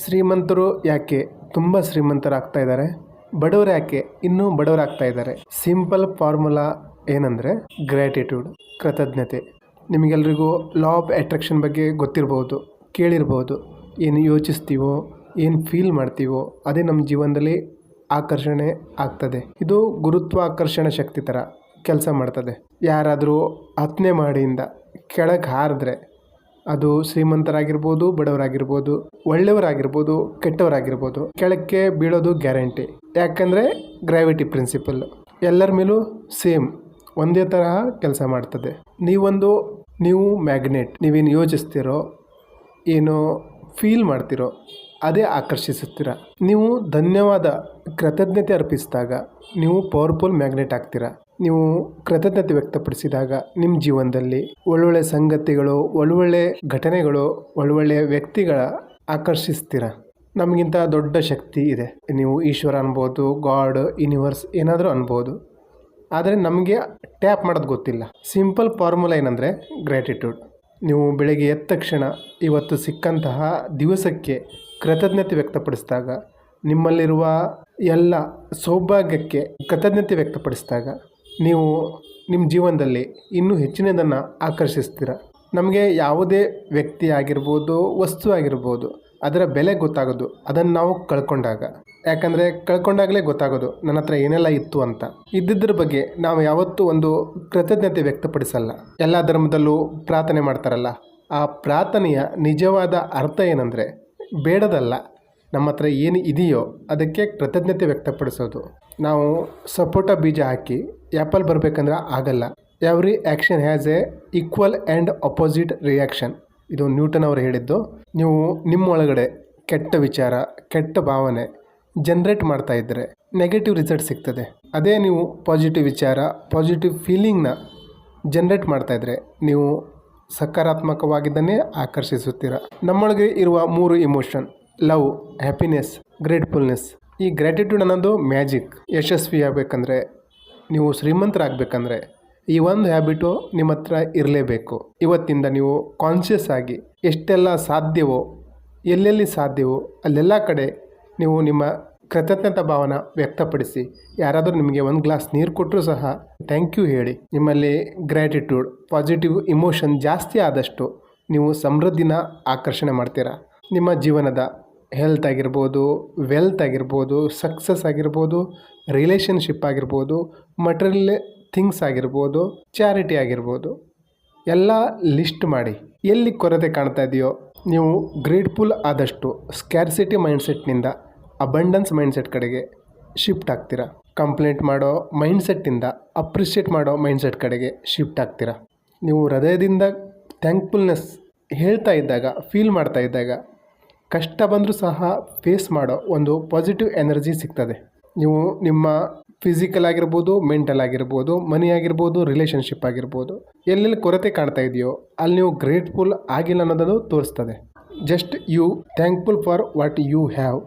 ಶ್ರೀಮಂತರು ಯಾಕೆ ತುಂಬ ಶ್ರೀಮಂತರಾಗ್ತಾ ಇದ್ದಾರೆ ಬಡವರು ಯಾಕೆ ಇನ್ನೂ ಬಡವರಾಗ್ತಾ ಇದ್ದಾರೆ ಸಿಂಪಲ್ ಫಾರ್ಮುಲಾ ಏನಂದರೆ ಗ್ರ್ಯಾಟಿಟ್ಯೂಡ್, ಕೃತಜ್ಞತೆ. ನಿಮಗೆಲ್ರಿಗೂ ಲಾ ಆಫ್ ಅಟ್ರಾಕ್ಷನ್ ಬಗ್ಗೆ ಗೊತ್ತಿರ್ಬೋದು, ಕೇಳಿರ್ಬೋದು. ಏನು ಯೋಚಿಸ್ತೀವೋ, ಏನು ಫೀಲ್ ಮಾಡ್ತೀವೋ, ಅದೇ ನಮ್ಮ ಜೀವನದಲ್ಲಿ ಆಕರ್ಷಣೆ ಆಗ್ತದೆ. ಇದು ಗುರುತ್ವಾಕರ್ಷಣ ಶಕ್ತಿ ಥರ ಕೆಲಸ ಮಾಡ್ತದೆ. ಯಾರಾದರೂ ಹತ್ತನೇ ಮಾಡಿಯಿಂದ ಕೆಳಗೆ ಹಾರಿದ್ರೆ ಅದು ಶ್ರೀಮಂತರಾಗಿರ್ಬೋದು, ಬಡವರಾಗಿರ್ಬೋದು, ಒಳ್ಳೆಯವರಾಗಿರ್ಬೋದು, ಕೆಟ್ಟವರಾಗಿರ್ಬೋದು, ಕೆಳಕ್ಕೆ ಬೀಳೋದು ಗ್ಯಾರಂಟಿ. ಯಾಕಂದರೆ ಗ್ರಾವಿಟಿ ಪ್ರಿನ್ಸಿಪಲ್. ಎಲ್ಲರ ಮೇಲೂ ಸೇಮ್ ಒಂದೇ ತರಹ ಕೆಲಸ ಮಾಡ್ತದೆ. ನೀವೊಂದು, ನೀವು ಮ್ಯಾಗ್ನೆಟ್, ನೀವೇನು ಯೋಚಿಸ್ತಿರೋ, ಏನು ಫೀಲ್ ಮಾಡ್ತಿರೋ, ಅದೇ ಆಕರ್ಷಿಸುತ್ತೀರ. ನೀವು ಧನ್ಯವಾದ, ಕೃತಜ್ಞತೆ ಅರ್ಪಿಸಿದಾಗ ನೀವು ಪವರ್ಫುಲ್ ಮ್ಯಾಗ್ನೆಟ್ ಆಗ್ತೀರಾ. ನೀವು ಕೃತಜ್ಞತೆ ವ್ಯಕ್ತಪಡಿಸಿದಾಗ ನಿಮ್ಮ ಜೀವನದಲ್ಲಿ ಒಳ್ಳೊಳ್ಳೆ ಸಂಗತಿಗಳು, ಒಳ್ಳೊಳ್ಳೆ ಘಟನೆಗಳು, ಒಳ್ಳೊಳ್ಳೆ ವ್ಯಕ್ತಿಗಳ ಆಕರ್ಷಿಸ್ತೀರ? ನಮಗಿಂತ ದೊಡ್ಡ ಶಕ್ತಿ ಇದೆ. ನೀವು ಈಶ್ವರ ಅನ್ಬೋದು, ಗಾಡ್ ಯೂನಿವರ್ಸ್ ಏನಾದರೂ ಅನ್ಬೋದು. ಆದರೆ ನಮಗೆ ಟ್ಯಾಪ್ ಮಾಡೋದು ಗೊತ್ತಿಲ್ಲ. ಸಿಂಪಲ್ ಫಾರ್ಮುಲಾ ಏನಂದರೆ ಗ್ರ್ಯಾಟಿಟ್ಯೂಡ್. ನೀವು ಬೆಳಗ್ಗೆ ಎದ್ದ ತಕ್ಷಣ ಇವತ್ತು ಸಿಕ್ಕಂತಹ ದಿವಸಕ್ಕೆ ಕೃತಜ್ಞತೆ ವ್ಯಕ್ತಪಡಿಸಿದಾಗ, ನಿಮ್ಮಲ್ಲಿರುವ ಎಲ್ಲ ಸೌಭಾಗ್ಯಕ್ಕೆ ಕೃತಜ್ಞತೆ ವ್ಯಕ್ತಪಡಿಸಿದಾಗ ನೀವು ನಿಮ್ಮ ಜೀವನದಲ್ಲಿ ಇನ್ನೂ ಹೆಚ್ಚಿನದನ್ನು ಆಕರ್ಷಿಸ್ತೀರ? ನಮಗೆ ಯಾವುದೇ ವ್ಯಕ್ತಿ ಆಗಿರ್ಬೋದು, ವಸ್ತು ಆಗಿರ್ಬೋದು, ಅದರ ಬೆಲೆ ಗೊತ್ತಾಗೋದು, ಅದನ್ನು ನಾವು ಕಳ್ಕೊಂಡಾಗ. ಯಾಕಂದರೆ ಕಳ್ಕೊಂಡಾಗಲೇ ಗೊತ್ತಾಗೋದು, ನನ್ನ ಹತ್ರ ಏನೆಲ್ಲ ಇತ್ತು ಅಂತ. ಇದ್ದಿದ್ರ ಬಗ್ಗೆ ನಾವು ಯಾವತ್ತೂ ಒಂದು ಕೃತಜ್ಞತೆ ವ್ಯಕ್ತಪಡಿಸಲ್ಲ. ಎಲ್ಲ ಧರ್ಮದಲ್ಲೂ ಪ್ರಾರ್ಥನೆ ಮಾಡ್ತಾರಲ್ಲ. ಆ ಪ್ರಾರ್ಥನೆಯ ನಿಜವಾದ ಅರ್ಥ ಏನಂದರೆ, ಬೇಡದಲ್ಲ. ನಮ್ಮ ಹತ್ರ ಏನು ಇದೆಯೋ ಅದಕ್ಕೆ ಕೃತಜ್ಞತೆ ವ್ಯಕ್ತಪಡಿಸೋದು. ನಾವು ಸಪೋಟ ಬೀಜ ಹಾಕಿ ಆ್ಯಪಲ್ ಬರಬೇಕಂದ್ರೆ ಆಗಲ್ಲ. Every action has a equal and opposite reaction ಇದು ನ್ಯೂಟನ್ ಅವರು ಹೇಳಿದ್ದು. ನೀವು ನಿಮ್ಮೊಳಗಡೆ ಕೆಟ್ಟ ವಿಚಾರ, ಕೆಟ್ಟ ಭಾವನೆ ಜನ್ರೇಟ್ ಮಾಡ್ತಾ ಇದ್ದರೆ ನೆಗೆಟಿವ್ ರಿಸಲ್ಟ್ ಸಿಗ್ತದೆ. ಅದೇ ನೀವು ಪಾಸಿಟಿವ್ ವಿಚಾರ ಪಾಸಿಟಿವ್ ಫೀಲಿಂಗ್ನ ಜನ್ರೇಟ್ ಮಾಡ್ತಾ ಇದ್ದರೆ ನೀವು ಸಕಾರಾತ್ಮಕವಾಗಿದ್ದನ್ನೇ ಆಕರ್ಷಿಸುತ್ತೀರ. ನಮ್ಮೊಳಗೆ ಇರುವ ಮೂರು ಇಮೋಷನ್ ಲವ್, ಹ್ಯಾಪಿನೆಸ್, ಗ್ರೇಟ್ಫುಲ್ನೆಸ್. ಈ ಗ್ರ್ಯಾಟಿಟ್ಯೂಡ್ ಅನ್ನೋದು ಮ್ಯಾಜಿಕ್. ಯಶಸ್ವಿ ಆಗಬೇಕಂದ್ರೆ, ನೀವು ಶ್ರೀಮಂತರಾಗಬೇಕಂದ್ರೆ, ಈ ಒಂದು ಹ್ಯಾಬಿಟು ನಿಮ್ಮ ಹತ್ರ ಇರಲೇಬೇಕು. ಇವತ್ತಿಂದ ನೀವು ಕಾನ್ಷಿಯಸ್ ಆಗಿ ಎಷ್ಟೆಲ್ಲ ಸಾಧ್ಯವೋ, ಎಲ್ಲೆಲ್ಲಿ ಸಾಧ್ಯವೋ, ಅಲ್ಲೆಲ್ಲ ಕಡೆ ನೀವು ನಿಮ್ಮ ಕೃತಜ್ಞತಾ ಭಾವನ ವ್ಯಕ್ತಪಡಿಸಿ, ಯಾರಾದರೂ ನಿಮಗೆ ಒಂದು ಗ್ಲಾಸ್ ನೀರು ಕೊಟ್ಟರೂ ಸಹ ಥ್ಯಾಂಕ್ ಯು ಹೇಳಿ. ನಿಮ್ಮಲ್ಲಿ ಗ್ರ್ಯಾಟಿಟ್ಯೂಡ್, ಪಾಸಿಟಿವ್ ಇಮೋಷನ್ ಜಾಸ್ತಿ ಆದಷ್ಟು ನೀವು ಸಮೃದ್ಧಿನ ಆಕರ್ಷಣೆ ಮಾಡ್ತೀರಾ. ನಿಮ್ಮ ಜೀವನದ ಹೆಲ್ತ್ ಆಗಿರ್ಬೋದು ವೆಲ್ತ್ ಆಗಿರ್ಬೋದು ಸಕ್ಸಸ್ ಆಗಿರ್ಬೋದು ರಿಲೇಷನ್ಶಿಪ್ ಆಗಿರ್ಬೋದು ಮಟೀರಿಯಲ್ ಥಿಂಗ್ಸ್ ಆಗಿರ್ಬೋದು ಚಾರಿಟಿ ಆಗಿರ್ಬೋದು. ಎಲ್ಲ ಲಿಸ್ಟ್ ಮಾಡಿ. ಎಲ್ಲಿ ಕೊರತೆ ಕಾಣ್ತಾ ಇದೆಯೋ, ನೀವು ಗ್ರೇಟ್ಫುಲ್ ಆದಷ್ಟು ಸ್ಕ್ಯಾರ್ಸಿಟಿ ಮೈಂಡ್ಸೆಟ್ನಿಂದ ಅಬಂಡನ್ಸ್ ಮೈಂಡ್ಸೆಟ್ ಕಡೆಗೆ ಶಿಫ್ಟ್ ಆಗ್ತೀರಾ. ಕಂಪ್ಲೇಂಟ್ ಮಾಡೋ ಮೈಂಡ್ಸೆಟ್ಟಿಂದ ಅಪ್ರಿಷಿಯೇಟ್ ಮಾಡೋ ಮೈಂಡ್ಸೆಟ್ ಕಡೆಗೆ ಶಿಫ್ಟ್ ಆಗ್ತೀರಾ. ನೀವು ಹೃದಯದಿಂದ ಥ್ಯಾಂಕ್ಫುಲ್ನೆಸ್ ಹೇಳ್ತಾ ಇದ್ದಾಗ ಫೀಲ್ ಮಾಡ್ತಾ ಇದ್ದಾಗ ಕಷ್ಟ ಬಂದರೂ ಸಹ ಫೇಸ್ ಮಾಡೋ ಒಂದು ಪಾಸಿಟಿವ್ ಎನರ್ಜಿ ಸಿಗ್ತದೆ. ನೀವು ನಿಮ್ಮ ಫಿಸಿಕಲ್ ಆಗಿರ್ಬೋದು ಮೆಂಟಲ್ ಆಗಿರ್ಬೋದು ಮನಿ ಆಗಿರ್ಬೋದು ರಿಲೇಷನ್ಶಿಪ್ ಆಗಿರ್ಬೋದು, ಎಲ್ಲೆಲ್ಲಿ ಕೊರತೆ ಕಾಣ್ತಾ ಇದೆಯೋ ಅಲ್ಲಿ ನೀವು ಗ್ರೇಟ್ಫುಲ್ ಆಗಿಲ್ಲ ಅನ್ನೋದನ್ನು ತೋರಿಸ್ತದೆ. Just you thankful for what you have